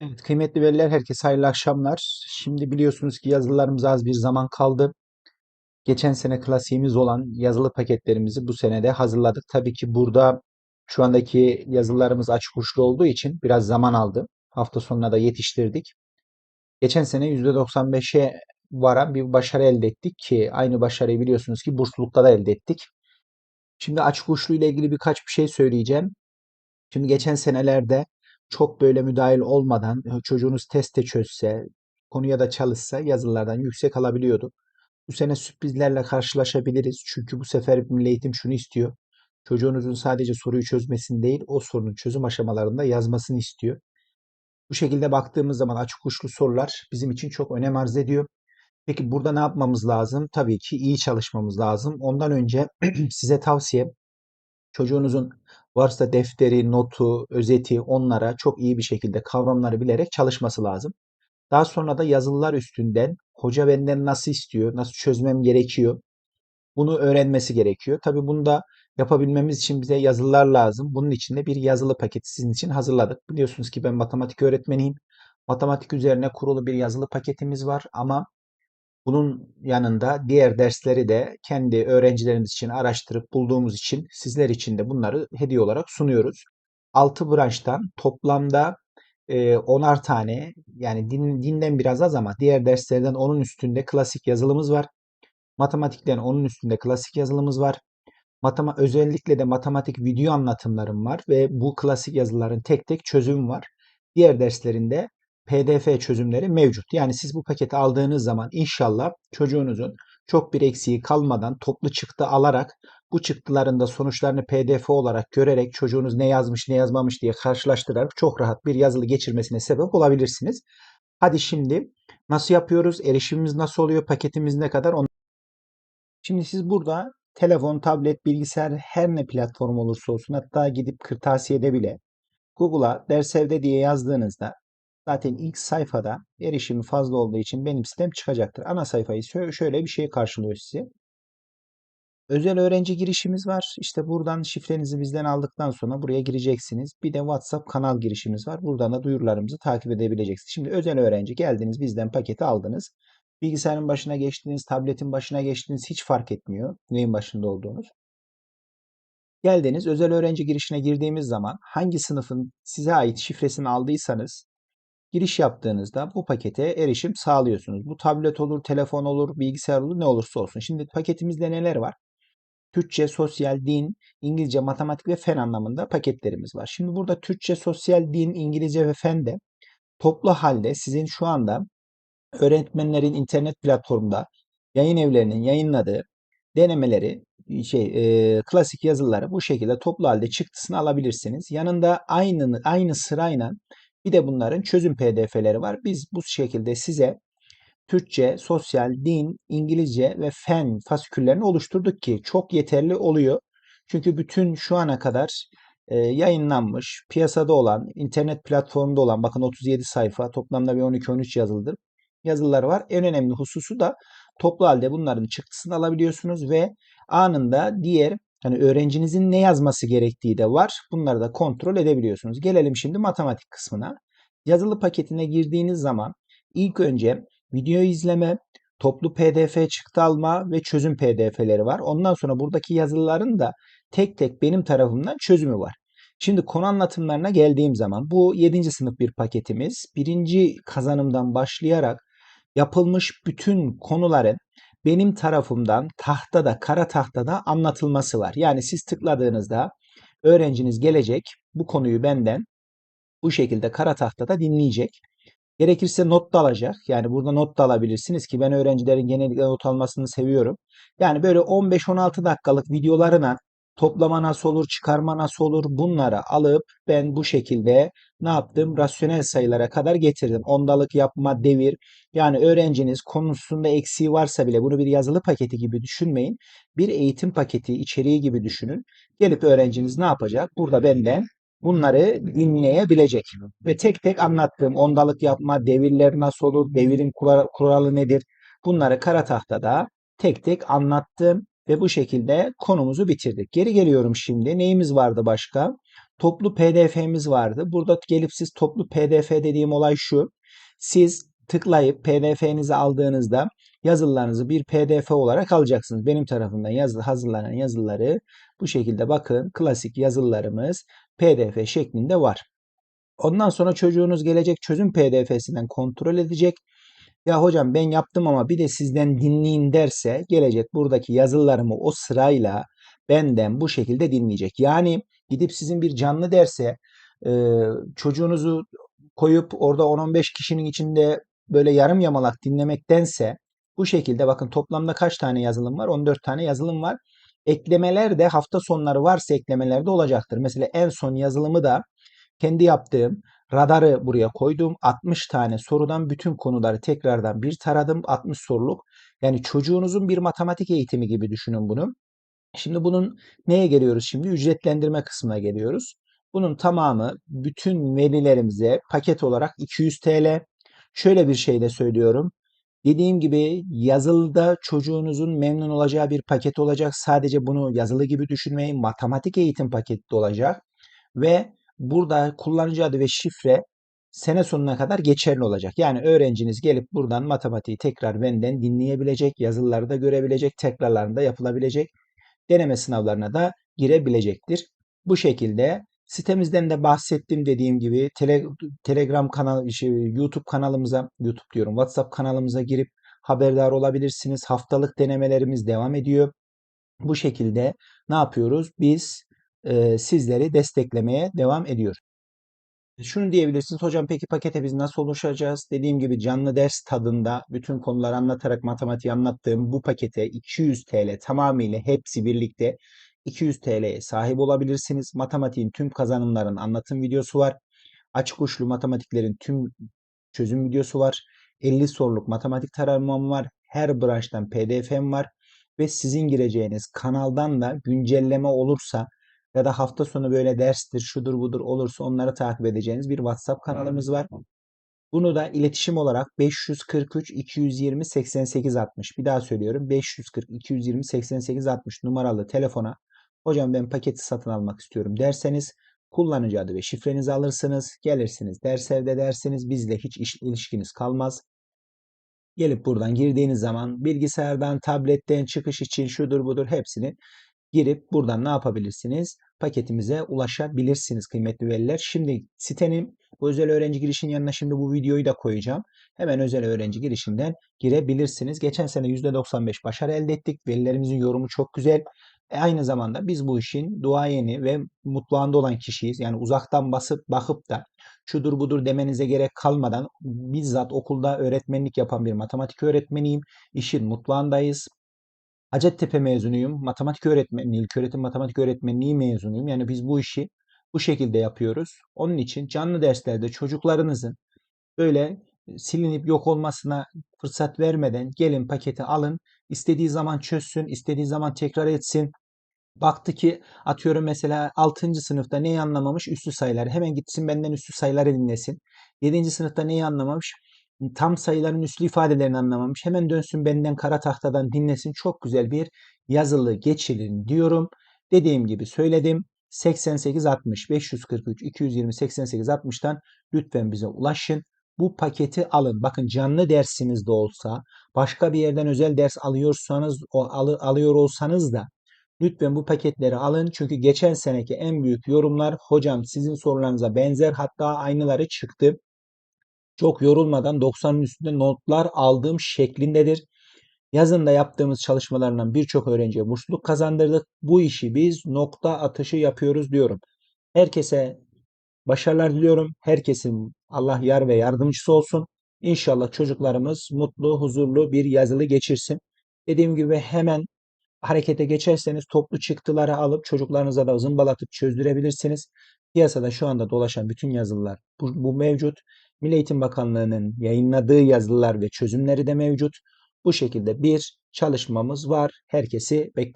Evet, kıymetli veliler, herkese hayırlı akşamlar. Şimdi biliyorsunuz ki yazılılarımıza az bir zaman kaldı. Geçen sene klasiğimiz olan yazılı paketlerimizi bu sene de hazırladık. Tabii ki burada şu andaki yazılarımız açık uçlu olduğu için biraz zaman aldı. Hafta sonuna da yetiştirdik. Geçen sene %95'e varan bir başarı elde ettik ki aynı başarıyı biliyorsunuz ki burslulukta da elde ettik. Şimdi açık uçlu ile ilgili birkaç bir şey söyleyeceğim. Şimdi geçen senelerde çok böyle müdahil olmadan e, çocuğunuz teste çözse, konuya da çalışsa yazılardan yüksek alabiliyordu. Bu sene sürprizlerle karşılaşabiliriz. Çünkü bu sefer Milli Eğitim şunu istiyor. Çocuğunuzun sadece soruyu çözmesini değil, o sorunun çözüm aşamalarında yazmasını istiyor. Bu şekilde baktığımız zaman açık uçlu sorular bizim için çok önem arz ediyor. Peki burada ne yapmamız lazım? Tabii ki iyi çalışmamız lazım. Ondan önce size tavsiyem Çocuğunuzun varsa defteri, notu, özeti onlara çok iyi bir şekilde kavramları bilerek çalışması lazım. Daha sonra da yazılılar üstünden hoca benden nasıl istiyor, nasıl çözmem gerekiyor bunu öğrenmesi gerekiyor. Tabii bunu da yapabilmemiz için bize yazılılar lazım. Bunun için de bir yazılı paketi sizin için hazırladık. Biliyorsunuz ki ben matematik öğretmeniyim. Matematik üzerine kurulu bir yazılı paketimiz var ama bunun yanında diğer dersleri de kendi öğrencilerimiz için araştırıp bulduğumuz için sizler için de bunları hediye olarak sunuyoruz. 6 branştan toplamda e, 10'ar tane yani din, dinden biraz az ama diğer derslerden onun üstünde klasik yazılımız var. Matematikten onun üstünde klasik yazılımız var. Matema özellikle de matematik video anlatımlarım var ve bu klasik yazıların tek tek çözümü var. Diğer derslerinde PDF çözümleri mevcut. Yani siz bu paketi aldığınız zaman inşallah çocuğunuzun çok bir eksiği kalmadan toplu çıktı alarak bu çıktıların da sonuçlarını PDF olarak görerek çocuğunuz ne yazmış ne yazmamış diye karşılaştırarak çok rahat bir yazılı geçirmesine sebep olabilirsiniz. Hadi şimdi nasıl yapıyoruz? Erişimimiz nasıl oluyor? Paketimiz ne kadar? Onu... Şimdi siz burada telefon, tablet, bilgisayar her ne platform olursa olsun hatta gidip kırtasiyede bile Google'a dersevde diye yazdığınızda zaten ilk sayfada erişimi fazla olduğu için benim sitem çıkacaktır. Ana sayfayı şöyle bir şey karşılıyor sizi. Özel öğrenci girişimiz var. İşte buradan şifrenizi bizden aldıktan sonra buraya gireceksiniz. Bir de WhatsApp kanal girişimiz var. Buradan da duyurularımızı takip edebileceksiniz. Şimdi özel öğrenci geldiniz bizden paketi aldınız. Bilgisayarın başına geçtiniz, tabletin başına geçtiniz hiç fark etmiyor neyin başında olduğunuz. Geldiniz özel öğrenci girişine girdiğimiz zaman hangi sınıfın size ait şifresini aldıysanız giriş yaptığınızda bu pakete erişim sağlıyorsunuz. Bu tablet olur, telefon olur, bilgisayar olur ne olursa olsun. Şimdi paketimizde neler var? Türkçe, sosyal, din, İngilizce, matematik ve fen anlamında paketlerimiz var. Şimdi burada Türkçe, sosyal, din, İngilizce ve fen de toplu halde sizin şu anda öğretmenlerin internet platformunda yayın evlerinin yayınladığı denemeleri şey e, klasik yazıları bu şekilde toplu halde çıktısını alabilirsiniz. Yanında aynı aynı sırayla bir de bunların çözüm PDF'leri var. Biz bu şekilde size Türkçe, sosyal, din, İngilizce ve fen fasiküllerini oluşturduk ki çok yeterli oluyor. Çünkü bütün şu ana kadar e, yayınlanmış, piyasada olan, internet platformunda olan bakın 37 sayfa toplamda bir 12-13 yazılıdır. Yazıları var. En önemli hususu da toplu halde bunların çıktısını alabiliyorsunuz ve anında diğer hani öğrencinizin ne yazması gerektiği de var. Bunları da kontrol edebiliyorsunuz. Gelelim şimdi matematik kısmına. Yazılı paketine girdiğiniz zaman ilk önce video izleme, toplu PDF çıktı alma ve çözüm PDF'leri var. Ondan sonra buradaki yazıların da tek tek benim tarafımdan çözümü var. Şimdi konu anlatımlarına geldiğim zaman bu 7. sınıf bir paketimiz. Birinci kazanımdan başlayarak yapılmış bütün konuların benim tarafımdan tahtada, kara tahtada anlatılması var. Yani siz tıkladığınızda öğrenciniz gelecek bu konuyu benden bu şekilde kara tahtada dinleyecek. Gerekirse not da alacak. Yani burada not da alabilirsiniz ki ben öğrencilerin genellikle not almasını seviyorum. Yani böyle 15-16 dakikalık videolarına toplama nasıl olur, çıkarma nasıl olur bunları alıp ben bu şekilde ne yaptım? Rasyonel sayılara kadar getirdim. Ondalık yapma, devir. Yani öğrenciniz konusunda eksiği varsa bile bunu bir yazılı paketi gibi düşünmeyin. Bir eğitim paketi içeriği gibi düşünün. Gelip öğrenciniz ne yapacak? Burada benden bunları dinleyebilecek. Ve tek tek anlattığım ondalık yapma, devirler nasıl olur, devirin kuralı nedir? Bunları kara tahtada tek tek anlattım ve bu şekilde konumuzu bitirdik. Geri geliyorum şimdi. Neyimiz vardı başka? toplu PDF'miz vardı. Burada gelip siz toplu PDF dediğim olay şu. Siz tıklayıp PDF'nizi aldığınızda yazılarınızı bir PDF olarak alacaksınız. Benim tarafımdan yazı, hazırlanan yazıları bu şekilde bakın klasik yazılarımız PDF şeklinde var. Ondan sonra çocuğunuz gelecek çözüm PDF'sinden kontrol edecek. Ya hocam ben yaptım ama bir de sizden dinleyeyim derse gelecek buradaki yazılarımı o sırayla benden bu şekilde dinleyecek. Yani gidip sizin bir canlı derse e, çocuğunuzu koyup orada 10-15 kişinin içinde böyle yarım yamalak dinlemektense bu şekilde bakın toplamda kaç tane yazılım var? 14 tane yazılım var. Eklemeler de hafta sonları varsa eklemeler de olacaktır. Mesela en son yazılımı da kendi yaptığım radarı buraya koydum. 60 tane sorudan bütün konuları tekrardan bir taradım. 60 soruluk. Yani çocuğunuzun bir matematik eğitimi gibi düşünün bunu. Şimdi bunun neye geliyoruz şimdi? Ücretlendirme kısmına geliyoruz. Bunun tamamı bütün velilerimize paket olarak 200 TL. Şöyle bir şey de söylüyorum. Dediğim gibi yazılıda çocuğunuzun memnun olacağı bir paket olacak. Sadece bunu yazılı gibi düşünmeyin. Matematik eğitim paketi olacak. Ve burada kullanıcı adı ve şifre sene sonuna kadar geçerli olacak. Yani öğrenciniz gelip buradan matematiği tekrar benden dinleyebilecek, yazılıları da görebilecek, tekrarlarını da yapılabilecek, deneme sınavlarına da girebilecektir. Bu şekilde sitemizden de bahsettim dediğim gibi tele, Telegram kanal, şey, YouTube kanalımıza, YouTube diyorum WhatsApp kanalımıza girip haberdar olabilirsiniz. Haftalık denemelerimiz devam ediyor. Bu şekilde ne yapıyoruz? Biz e, sizleri desteklemeye devam ediyor. Şunu diyebilirsiniz hocam peki pakete biz nasıl oluşacağız? Dediğim gibi canlı ders tadında bütün konuları anlatarak matematiği anlattığım bu pakete 200 TL tamamıyla hepsi birlikte 200 TL'ye sahip olabilirsiniz. Matematiğin tüm kazanımların anlatım videosu var. Açık uçlu matematiklerin tüm çözüm videosu var. 50 soruluk matematik taramam var. Her branştan PDF'm var. Ve sizin gireceğiniz kanaldan da güncelleme olursa ya da hafta sonu böyle derstir, şudur budur olursa onları takip edeceğiniz bir WhatsApp kanalımız var. Bunu da iletişim olarak 543 220 88 60 bir daha söylüyorum 540 220 88 60 numaralı telefona hocam ben paketi satın almak istiyorum derseniz kullanıcı adı ve şifrenizi alırsınız. Gelirsiniz ders evde dersiniz bizle hiç iş, ilişkiniz kalmaz. Gelip buradan girdiğiniz zaman bilgisayardan, tabletten çıkış için şudur budur hepsini girip buradan ne yapabilirsiniz? Paketimize ulaşabilirsiniz kıymetli veliler. Şimdi sitenin bu özel öğrenci girişin yanına şimdi bu videoyu da koyacağım. Hemen özel öğrenci girişinden girebilirsiniz. Geçen sene %95 başarı elde ettik. Velilerimizin yorumu çok güzel. E aynı zamanda biz bu işin duayeni ve mutfağında olan kişiyiz. Yani uzaktan basıp bakıp da şudur budur demenize gerek kalmadan bizzat okulda öğretmenlik yapan bir matematik öğretmeniyim. İşin mutfağındayız. Hacettepe mezunuyum. Matematik öğretmenliği, ilköğretim matematik öğretmenliği mezunuyum. Yani biz bu işi bu şekilde yapıyoruz. Onun için canlı derslerde çocuklarınızın böyle silinip yok olmasına fırsat vermeden gelin paketi alın. istediği zaman çözsün, istediği zaman tekrar etsin. Baktı ki atıyorum mesela 6. sınıfta neyi anlamamış? Üslü sayıları. Hemen gitsin benden üslü sayıları dinlesin. 7. sınıfta neyi anlamamış? Tam sayıların üslü ifadelerini anlamamış. Hemen dönsün benden kara tahtadan dinlesin. Çok güzel bir yazılı geçirin diyorum. Dediğim gibi söyledim. 88 60 543 220 88 60'tan lütfen bize ulaşın. Bu paketi alın. Bakın canlı dersiniz de olsa, başka bir yerden özel ders alıyorsanız, o alı, alıyor olsanız da lütfen bu paketleri alın. Çünkü geçen seneki en büyük yorumlar hocam sizin sorularınıza benzer hatta aynıları çıktı. Çok yorulmadan 90'ın üstünde notlar aldığım şeklindedir. Yazında yaptığımız çalışmalarından birçok öğrenciye bursluluk kazandırdık. Bu işi biz nokta atışı yapıyoruz diyorum. Herkese başarılar diliyorum. Herkesin Allah yar ve yardımcısı olsun. İnşallah çocuklarımız mutlu, huzurlu bir yazılı geçirsin. Dediğim gibi hemen harekete geçerseniz toplu çıktıları alıp çocuklarınıza da zımbalatıp çözdürebilirsiniz. Piyasada şu anda dolaşan bütün yazılılar bu, bu mevcut. Milli Eğitim Bakanlığı'nın yayınladığı yazılılar ve çözümleri de mevcut. Bu şekilde bir çalışmamız var. Herkesi bekler.